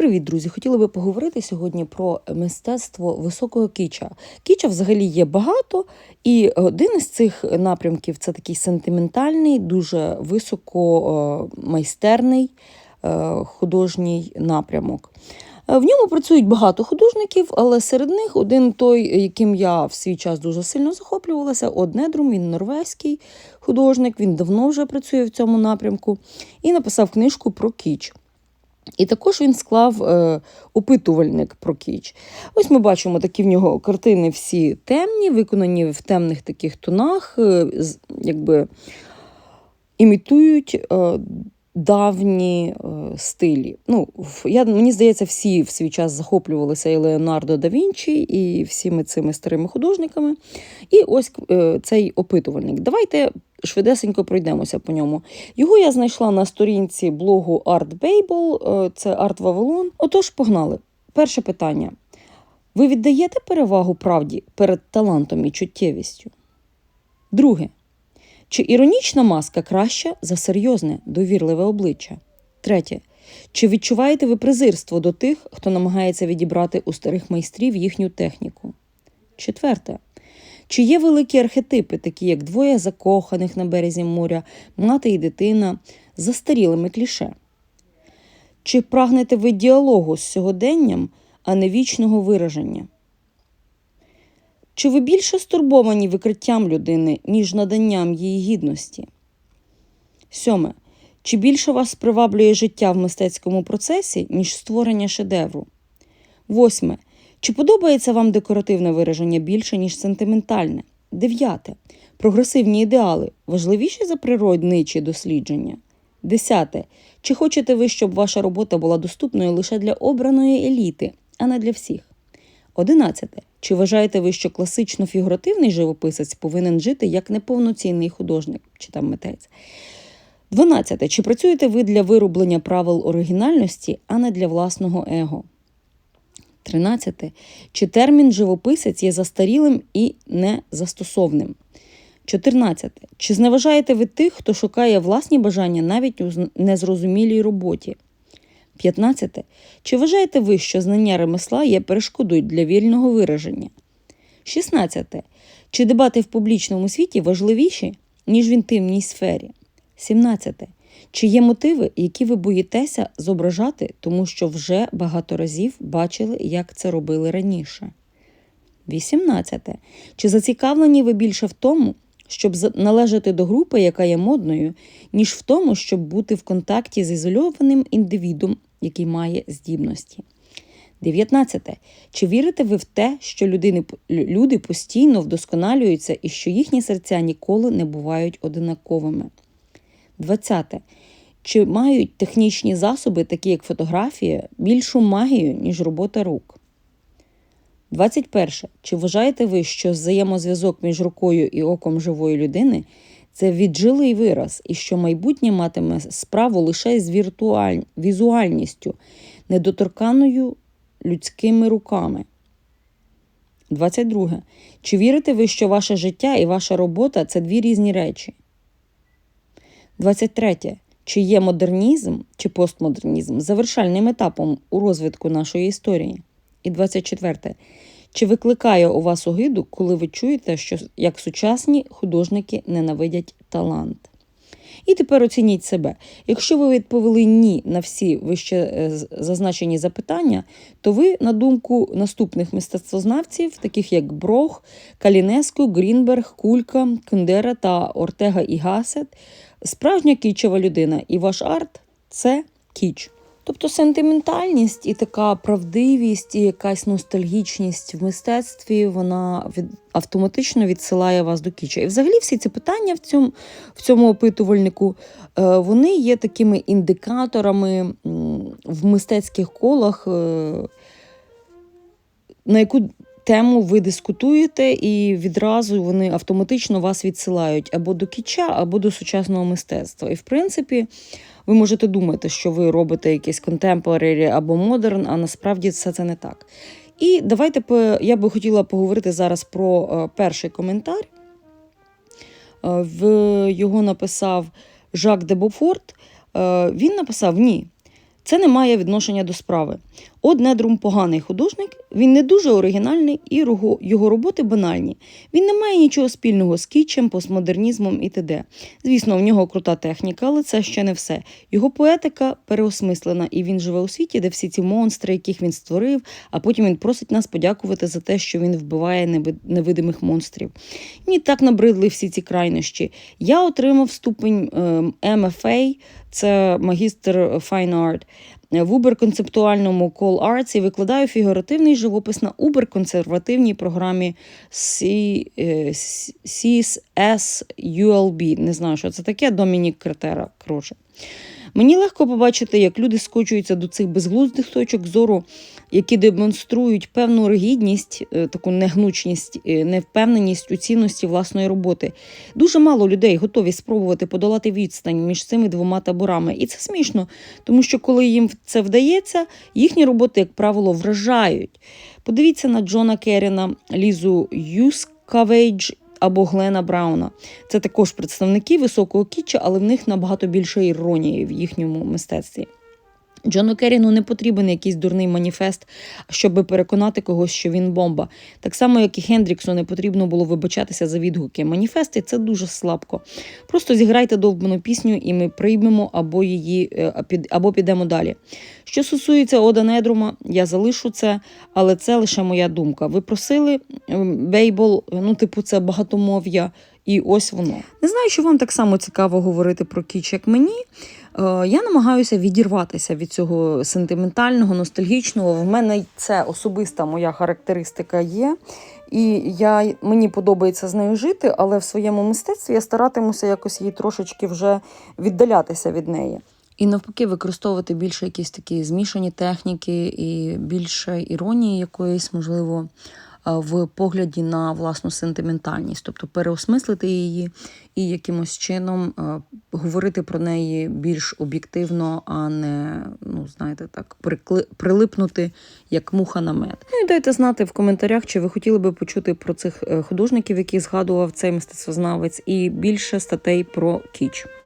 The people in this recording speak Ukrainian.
Привіт, друзі! Хотіла би поговорити сьогодні про мистецтво високого кіча. Кіча взагалі є багато, і один із цих напрямків це такий сентиментальний, дуже високо е, е, художній напрямок. Е, В ньому працюють багато художників, але серед них один той, яким я в свій час дуже сильно захоплювалася, Однедрум, він норвезький художник, він давно вже працює в цьому напрямку і написав книжку про кіч. І також він склав е, опитувальник про кіч. Ось ми бачимо такі в нього картини всі темні, виконані в темних таких тонах, е, якби імітують е, давні е, стилі. Ну, я, мені здається, всі в свій час захоплювалися і Леонардо да Вінчі, і всіми цими старими художниками. І ось е, цей опитувальник. Давайте швидесенько пройдемося по ньому. Його я знайшла на сторінці блогу Art Babel, е, це Арт Вавилон. Отож, погнали. Перше питання. Ви віддаєте перевагу правді перед талантом і чуттєвістю? Друге. Чи іронічна маска краща за серйозне, довірливе обличчя? Третє. Чи відчуваєте ви презирство до тих, хто намагається відібрати у старих майстрів їхню техніку? Четверте. Чи є великі архетипи, такі як двоє закоханих на березі моря, мати і дитина, застарілими кліше? Чи прагнете ви діалогу з сьогоденням, а не вічного вираження? Чи ви більше стурбовані викриттям людини, ніж наданням її гідності? Сьоме. Чи більше вас приваблює життя в мистецькому процесі, ніж створення шедевру? Восьме. Чи подобається вам декоративне вираження більше, ніж сентиментальне? Дев'яте. Прогресивні ідеали важливіші за природничі дослідження. Десяте. Чи хочете ви, щоб ваша робота була доступною лише для обраної еліти, а не для всіх? Одинадцяте. Чи вважаєте ви, що класично фігуративний живописець повинен жити як неповноцінний художник чи там митець? Дванадцяте. Чи працюєте ви для вироблення правил оригінальності, а не для власного его? Тринадцяте. Чи термін живописець є застарілим і незастосовним? 14. Чи зневажаєте ви тих, хто шукає власні бажання навіть у незрозумілій роботі? 15. Чи вважаєте ви, що знання ремесла є перешкодою для вільного вираження? 16. Чи дебати в публічному світі важливіші, ніж в інтимній сфері? 17. Чи є мотиви, які ви боїтеся зображати, тому що вже багато разів бачили, як це робили раніше? 18. Чи зацікавлені ви більше в тому, щоб належати до групи, яка є модною, ніж в тому, щоб бути в контакті з ізольованим індивідом, який має здібності? 19. Чи вірите ви в те, що людини, люди постійно вдосконалюються і що їхні серця ніколи не бувають одинаковими? 20. Чи мають технічні засоби, такі як фотографія, більшу магію, ніж робота рук? 21. Чи вважаєте ви, що взаємозв'язок між рукою і оком живої людини це віджилий вираз, і що майбутнє матиме справу лише з віртуаль... візуальністю, недоторканою людськими руками? 22. Чи вірите ви, що ваше життя і ваша робота це дві різні речі? 23. Чи є модернізм чи постмодернізм завершальним етапом у розвитку нашої історії? І 24. Чи викликає у вас огиду, коли ви чуєте, що як сучасні художники ненавидять талант? І тепер оцініть себе. Якщо ви відповіли ні на всі вище е, зазначені запитання, то ви, на думку наступних мистецтвознавців, таких як Брох, Калінеску, Грінберг, Кулька, Кундера та Ортега і Гасет, справжня кічова людина, і ваш арт це кіч. Тобто сентиментальність і така правдивість, і якась ностальгічність в мистецтві, вона від, автоматично відсилає вас до кіча. І взагалі всі ці питання в цьому, в цьому опитувальнику е, вони є такими індикаторами в мистецьких колах, е, на яку тему ви дискутуєте, і відразу вони автоматично вас відсилають або до кіча, або до сучасного мистецтва. І в принципі, ви можете думати, що ви робите якийсь contemporary або модерн, а насправді все це не так. І давайте я би хотіла поговорити зараз про е, перший коментар. Е, його написав Жак де Бофорт. Е, Він написав: Ні, Це не має відношення до справи. От Недрум поганий художник, він не дуже оригінальний і його роботи банальні. Він не має нічого спільного з кітчем, постмодернізмом і т.д. Звісно, в нього крута техніка, але це ще не все. Його поетика переосмислена, і він живе у світі, де всі ці монстри, яких він створив, а потім він просить нас подякувати за те, що він вбиває невидимих монстрів. Мені так набридли всі ці крайнощі. Я отримав ступень ем, MFA, це магістр Fine Art, в уберконцептуальному Call Arts і викладаю фігуративний живопис на убер-консервативній програмі C- е, Не знаю, що це таке, Домінік Кретера. Коротше. Мені легко побачити, як люди скочуються до цих безглуздих точок зору, які демонструють певну ригідність, е, таку негнучність, е, невпевненість у цінності власної роботи. Дуже мало людей готові спробувати подолати відстань між цими двома таборами. І це смішно, тому що коли їм це вдається, їхні роботи, як правило, вражають. Подивіться на Джона Керріна, Лізу Юскавейдж або Глена Брауна. Це також представники високого кітча, але в них набагато більше іронії в їхньому мистецтві. Джону Керріну не потрібен якийсь дурний маніфест, щоб переконати когось, що він бомба. Так само, як і Хендріксу не потрібно було вибачатися за відгуки. Маніфести це дуже слабко. Просто зіграйте довбану пісню, і ми приймемо або її, е, або підемо далі. Що стосується Ода Недрума, я залишу це, але це лише моя думка. Ви просили Бейбл, ну, типу, це багатомов'я, і ось воно. Не знаю, що вам так само цікаво говорити про кіч, як мені. Е, Я намагаюся відірватися від цього сентиментального, ностальгічного. В мене це особиста моя характеристика є. І я, мені подобається з нею жити, але в своєму мистецтві я старатимуся якось їй трошечки вже віддалятися від неї. І навпаки, використовувати більше якісь такі змішані техніки і більше іронії якоїсь, можливо, в погляді на власну сентиментальність, тобто переосмислити її і якимось чином говорити про неї більш об'єктивно, а не, ну, знаєте, так, прикли- прилипнути як муха на мед. Ну і дайте знати в коментарях, чи ви хотіли би почути про цих е, художників, які згадував цей мистецтвознавець, і більше статей про кіч.